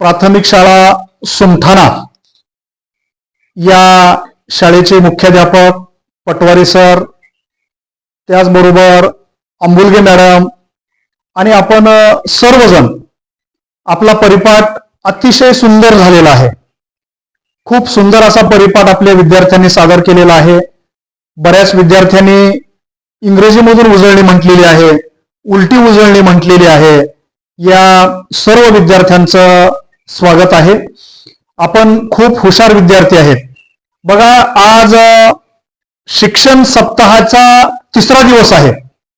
प्राथमिक शाळा सुमठाणा. या शाळेचे मुख्याध्यापक पटवारी सर त्याचबरोबर अंबुलगे मॅडम आणि आपण सर्वजण आपला परिपाठ अतिशय सुंदर झालेला आहे. खूप सुंदर असा परिपाठ आपल्या विद्यार्थ्यांनी सादर केलेला आहे. बऱ्याच विद्यार्थ्यांनी इंग्रजीमधून उजळणी म्हटलेली आहे उलटी उजळणी म्हटलेली आहे. या सर्व विद्यार्थ्यांचं स्वागत आहे. आपण खूप हुशार विद्यार्थी आहेत. बघा आज शिक्षण सप्ताहाचा तिसरा दिवस आहे.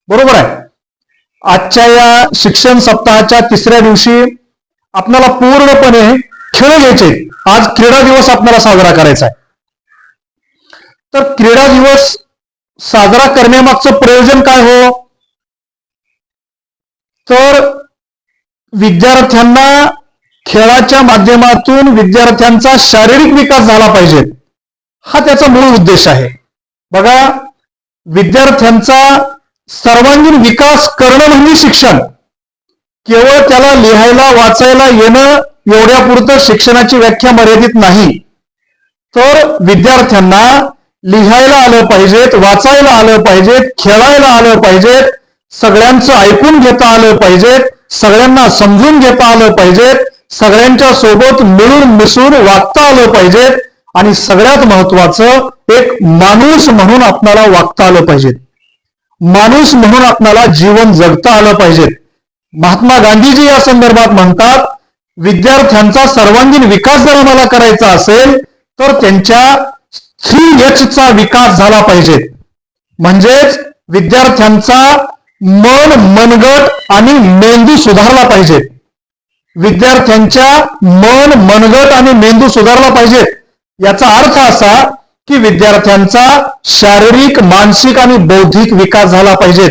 बरोबर आहे? आजच्या या शिक्षण सप्ताहाच्या तिसऱ्या दिवशी आपल्याला पूर्णपणे खेळ घ्यायचे. आज क्रीडा दिवस आपल्याला साजरा करायचा आहे. तर क्रीडा दिवस साजरा करण्यामागचं प्रयोजन काय हो? तर विद्यार्थ्यांना खेळाच्या माध्यमातून विद्यार्थ्यांचा शारीरिक विकास झाला पाहिजे. हा त्याचा मूळ उद्देश आहे. बघा विद्यार्थ्यांचा सर्वांगीण विकास करणं म्हणजे शिक्षण. केवळ त्याला लिहायला वाचायला येणं एवढ्यापुरतं शिक्षणाची व्याख्या मर्यादित नाही. तर विद्यार्थ्यांना लिहायला आलं पाहिजेत वाचायला आलं पाहिजेत खेळायला आलं पाहिजेत सगळ्यांचं ऐकून घेता आलं पाहिजेत सगळ्यांना समजून घेता आलं पाहिजेत सगळ्यांच्या सोबत मिळून मिसळून वागता आलं पाहिजेत आणि सगळ्यात महत्वाचं एक माणूस म्हणून आपणाला वागता आलं पाहिजे. माणूस म्हणून आपणाला जीवन जगता आलं पाहिजे. महात्मा गांधीजी या संदर्भात म्हणतात विद्यार्थ्यांचा सर्वांगीण विकास जर आम्हाला करायचा असेल तर त्यांच्या थ्री चा विकास झाला पाहिजे. म्हणजेच विद्यार्थ्यांचा मन मनगट आणि मेंदू सुधारला पाहिजे. विद्यार्थ्यांच्या मन मनगट आणि मेंदू सुधारला पाहिजे. याचा अर्थ असा की विद्यार्थ्यांचा शारीरिक मानसिक आणि बौद्धिक विकास झाला पाहिजे.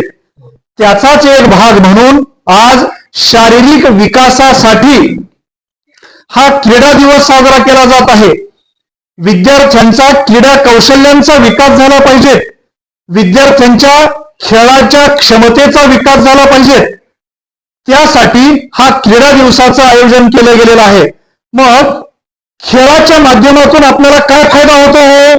त्याचाच एक भाग म्हणून आज शारीरिक विकासासाठी हा क्रीडा दिवस साजरा केला जात आहे. विद्यार्थ्यांचा क्रीडा कौशल्यांचा विकास झाला पाहिजे. विद्यार्थ्यांच्या खेळाच्या क्षमतेचा विकास झाला पाहिजे. त्यासाठी हा क्रीडा दिवसाचं आयोजन केलं गेलेलं आहे. मग खेळाच्या माध्यमातून आपल्याला काय फायदा होतो? हो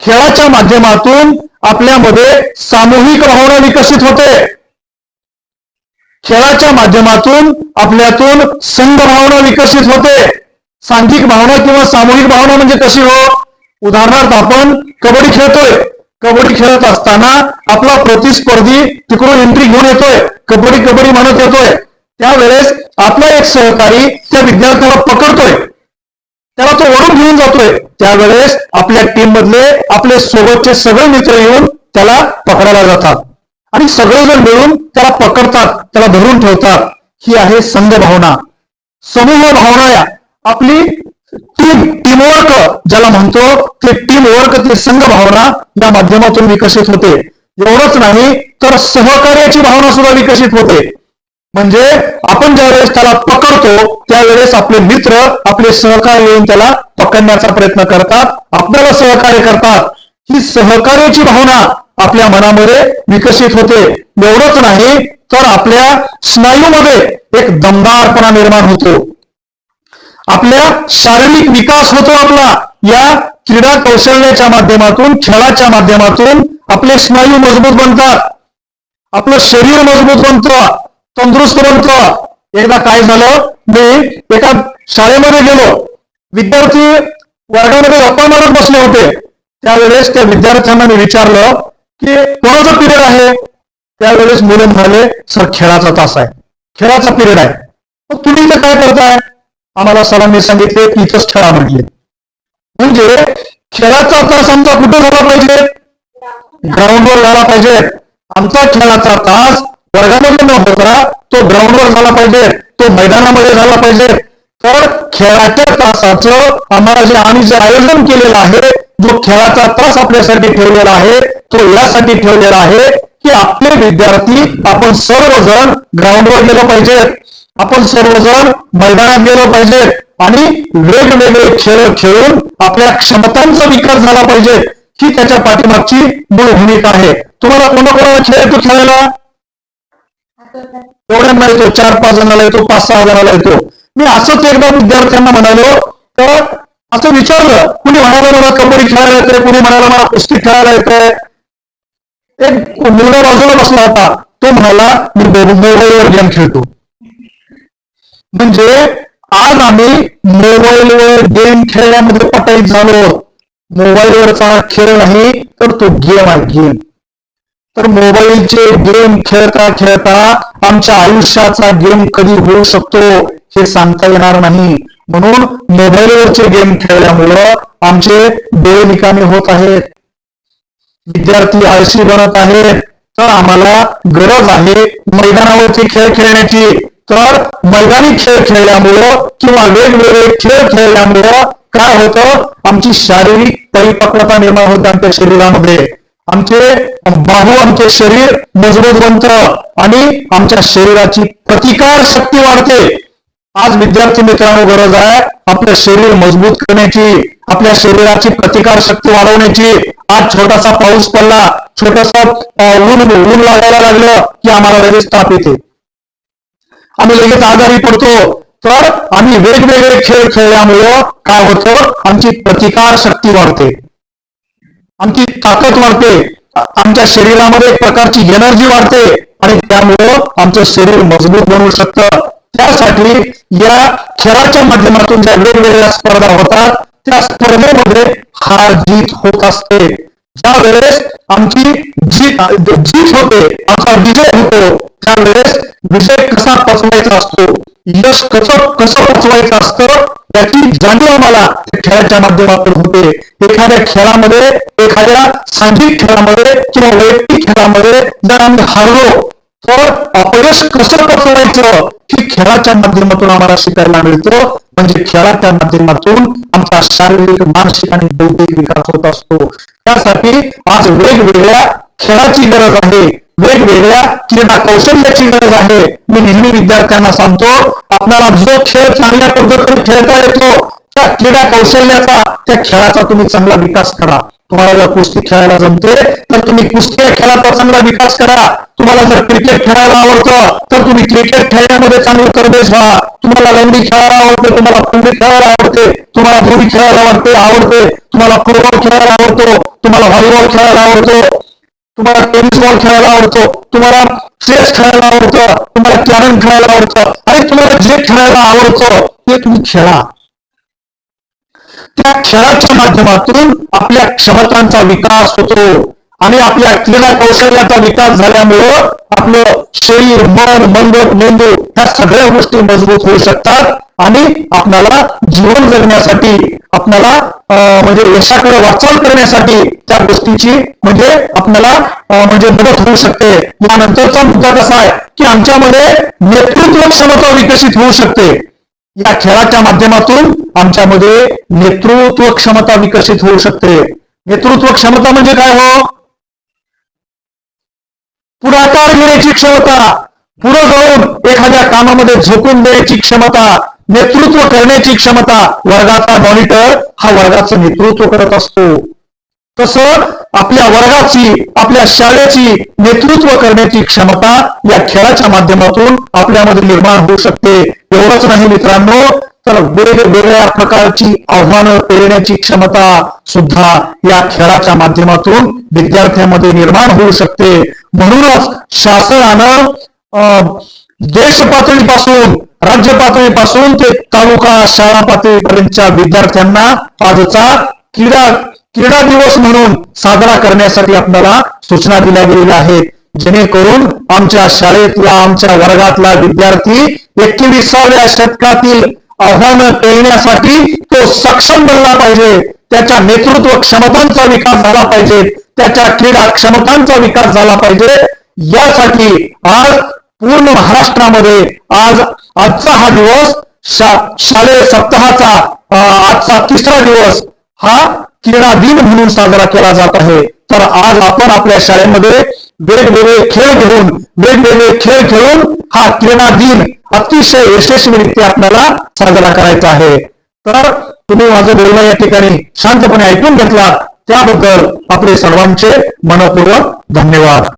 खेळाच्या माध्यमातून आपल्यामध्ये सामूहिक भावना विकसित होते. खेळाच्या माध्यमातून आपल्यातून संघ भावना विकसित होते. सांघिक भावना किंवा सामूहिक भावना म्हणजे कशी हो? उदाहरणार्थ आपण कबड्डी खेळतोय. कबड्डी खेळत असताना आपला प्रतिस्पर्धी तिकडून एंट्री घेऊन येतोय. कबड्डी कबड्डी म्हणत येतोय. त्यावेळेस आपला एक सहकारी त्या विद्यार्थ्याला पकडतोय. त्याला तो ओढून घेऊन जातोय. त्यावेळेस आपल्या टीम मधले आपले सोबतचे सगळे मित्र येऊन त्याला पकडायला जातात. आणि सगळेजण मिळून त्याला पकडतात त्याला धरून ठेवतात. ही आहे संघ भावना. समूह भावना या. आपली टीम टीमवर्क ज्याला म्हणतो ते टीम वर्क ते संघ भावना या माध्यमातून विकसित होते. एवढंच नाही तर सहकार्याची भावना सुद्धा विकसित होते. म्हणजे आपण ज्यावेळेस त्याला पकडतो त्यावेळेस आपले मित्र आपले सहकार्य येऊन त्याला पकडण्याचा प्रयत्न करतात आपल्याला सहकार्य करतात. ही सहकार्याची भावना आपल्या मनामध्ये विकसित होते. एवढंच नाही तर आपल्या स्नायूमध्ये एक दमदारपणा निर्माण होतो. आपल्या शारीरिक विकास होतो आपला. या क्रीडा कौशल्याच्या माध्यमातून खेळाच्या माध्यमातून आपले स्नायू मजबूत बनतात. आपलं शरीर मजबूत बनतं. तंदुरुस्त बनतं. एकदा काय झालं? मी एका शाळेमध्ये गेलो. विद्यार्थी वर्गामध्ये गप्पा मारत बसले होते. त्यावेळेस त्या विद्यार्थ्यांना मी विचारलं की कोणाचा पिरियड आहे? त्यावेळेस मुलं म्हणाले सर खेळाचा तास आहे. खेळाचा पिरियड आहे. मग तुम्ही इथं काय करताय? आम्हाला सरांनी सांगितले की इथंच खेळा म्हटले. म्हणजे खेळाचा तास आमचा कुठे झाला पाहिजे? ग्राउंडवर झाला पाहिजे. आमचा खेळाचा तास वर्गामध्ये न होता तो ग्राउंडवर झाला पाहिजे तो मैदानामध्ये झाला पाहिजे. तर खेळाच्या तासाचं आम्हाला जे आम्ही जे आयोजन केलेलं आहे जो खेळाचा तास आपल्यासाठी ठेवलेला आहे तो यासाठी ठेवलेला आहे की आपले विद्यार्थी आपण सर्वजण ग्राउंडवर गेलं पाहिजे. आपण सर्वजण मैदानात गेलो पाहिजे आणि वेगवेगळे खेळ खेळून आपल्या क्षमतांचा विकास झाला पाहिजे ही त्याच्या पाठीमागची मूळ भूमिका आहे. तुम्हाला कोणाकोणाला खेळ येतो खेळायला? एवढ्यांना येतो चार पाच जणांना येतो पाच सहा जणांना येतो. मी असंच एकदा विद्यार्थ्यांना म्हणालो तर असं विचारलं कुणी म्हणाला मला कबड्डी खेळायला येते कुणी म्हणाला मला कुस्ती खेळायला येते एक मुलगा बाजूला बसला होता. तो म्हणाला मी मोबाईलवर गेम खेळतो. म्हणजे आज आम्ही मोबाईलवर गेम खेळण्यामध्ये पटाईत झालो. मोबाईलवरचा खेळ नाही तर तो गेम आहे गेम तर मोबाईलचे गेम खेळता खेळता आमच्या आयुष्याचा गेम कधी होऊ शकतो हे सांगता येणार नाही. म्हणून मोबाईलवरचे गेम खेळल्यामुळं आमचे डोळे निकामी होत आहेत. विद्यार्थी आळशी बनत आहेत. तर आम्हाला गरज आहे मैदानावरचे खेळ खेळण्याची. तर मैदानी खेळ खेळल्यामुळं किंवा वेगवेगळे खेळ खेळल्यामुळं काय होतं? आमची शारीरिक परिपक्वता निर्माण होते आमच्या शरीरामध्ये. आमचे बाहू आमचे शरीर मजबूत बनतं आणि आमच्या शरीराची प्रतिकार शक्ती वाढते. आज विद्यार्थी मित्रांनो गरज आहे आपलं शरीर मजबूत करण्याची आपल्या शरीराची प्रतिकार शक्ती वाढवण्याची. आज छोटासा पाऊस पडला. छोटस ऊन ऊन लागायला लागलं की आम्हाला लगेच ताप येते. आम्ही लगेच आजारी पडतो. तर आम्ही वेगवेगळे खेळ खेळल्यामुळं काय होतं? आमची प्रतिकार शक्ती वाढते. आमची ताकद वाढते. आमच्या शरीरामध्ये एक प्रकारची एनर्जी वाढते. आणि त्यामुळं आमचं शरीर मजबूत बनवू शकतं. त्यासाठी या खेळाच्या माध्यमातून ज्या वेगवेगळ्या स्पर्धा होतात त्या स्पर्धेमध्ये हार जीत होत असते. ज्या वेळेस आमची जीत जीत होते आमचा विजय होतो. त्यावेळेस विषय कसा पचवायचा असतो यश कसं कसं पचवायचं असतं त्याची जाणीव आम्हाला खेळाच्या माध्यमातून होते. एखाद्या खेळामध्ये एखाद्या सांघिक खेळामध्ये किंवा वैयक्तिक खेळामध्ये जर आम्ही हारलो तर अपयश कसं पचवायचं ही खेळाच्या माध्यमातून आम्हाला शिकायला मिळतो. म्हणजे खेळाच्या माध्यमातून आमचा शारीरिक मानसिक आणि बौद्धिक विकास होत असतो. त्यासाठी आज वेगवेगळ्या खेळाची गरज आहे. वेगवेगळ्या क्रीडा कौशल्याची गरज आहे. मी नेहमी विद्यार्थ्यांना सांगतो आपल्याला जो खेळ चांगल्या पद्धतीने खेळता येतो त्या क्रीडा कौशल्याचा त्या खेळाचा तुम्ही चांगला विकास करा. तुम्हाला जर कुस्ती खेळायला जमते तर तुम्ही कुस्ती खेळाचा चांगला विकास करा. तुम्हाला जर क्रिकेट खेळायला आवडतं तर तुम्ही क्रिकेट खेळण्यामध्ये चांगलं तरबेज व्हा. तुम्हाला लंडी खेळायला आवडते तुम्हाला कुंडी खेळायला आवडते. तुम्हाला धोबी खेळायला आवडते आवडते. तुम्हाला फुटबॉल खेळायला आवडतो तुम्हाला व्हॉलीबॉल खेळायला आवडतो. तुम्हाला टेनिस बॉल खेळायला आवडतो तुम्हाला चेस खेळायला आवडतं तुम्हाला कॅरम खेळायला आवडतं आणि तुम्हाला जे खेळायला आवडतं ते तुम्ही खेळा. त्या खेळाच्या माध्यमातून आपल्या क्षमतांचा विकास होतो आणि आपल्या क्रीडा कौशल्याचा विकास झाल्यामुळं आपलं शरीर मन मंगत मेंदू ह्या सगळ्या गोष्टी मजबूत होऊ शकतात आणि आपल्याला जीवन जगण्यासाठी आपल्याला म्हणजे यशाकडे वाटचाल करण्यासाठी त्या गोष्टीची म्हणजे आपल्याला म्हणजे मदत होऊ शकते. यानंतरचा मुद्दा कसा आहे की आमच्यामध्ये नेतृत्व क्षमता विकसित होऊ शकते. या खेळाच्या माध्यमातून आमच्यामध्ये नेतृत्व क्षमता विकसित होऊ शकते. नेतृत्व क्षमता म्हणजे काय हो? पुढाकार घेण्याची क्षमता. पुढे जाऊन एखाद्या कामामध्ये झोकून देण्याची क्षमता. नेतृत्व करण्याची क्षमता वर्गाचा मॉनिटर हा वर्गाचं नेतृत्व करत असतो. तसं आपल्या वर्गाची आपल्या शाळेची नेतृत्व करण्याची क्षमता या खेळाच्या माध्यमातून आपल्यामध्ये निर्माण होऊ शकते. एवढंच नाही मित्रांनो तर वेगवेगळ्या प्रकारची आव्हानं पेरण्याची क्षमता सुद्धा या खेळाच्या माध्यमातून विद्यार्थ्यांमध्ये निर्माण होऊ शकते. म्हणूनच शासनानं देश पातळीपासून राज्य पातळीपासून ते तालुका शाळा पातळीपर्यंतच्या विद्यार्थ्यांना आजचा क्रीडा क्रीडा दिवस म्हणून साजरा करण्यासाठी आपल्याला सूचना दिल्या गेलेल्या आहेत. जेणेकरून आमच्या शाळेतला आमच्या वर्गातला विद्यार्थी एकविसाव्या शतकातील आव्हानं पेलण्यासाठी तो सक्षम बनला पाहिजे. त्याच्या नेतृत्व क्षमतांचा विकास झाला पाहिजे. त्याच्या क्रीडा क्षमतांचा विकास झाला पाहिजे. यासाठी आज पूर्ण महाराष्ट्रामध्ये आज आजचा हा दिवस शा शालेय सप्ताहाचा आजचा तिसरा दिवस हा क्रीडा दिन म्हणून साजरा केला जात आहे. तर आज आपण आपल्या शाळेमध्ये वेगवेगळे खेळ घेऊन वेगवेगळे खेळ खेळून हा क्रीडा दिन अतिशय यशस्वीरित्या आपल्याला साजरा करायचा आहे. तर तुम्ही माझं बोलणं या ठिकाणी शांतपणे ऐकून घेतला. त्याबद्दल आपले सर्वांचे मनपूर्वक धन्यवाद.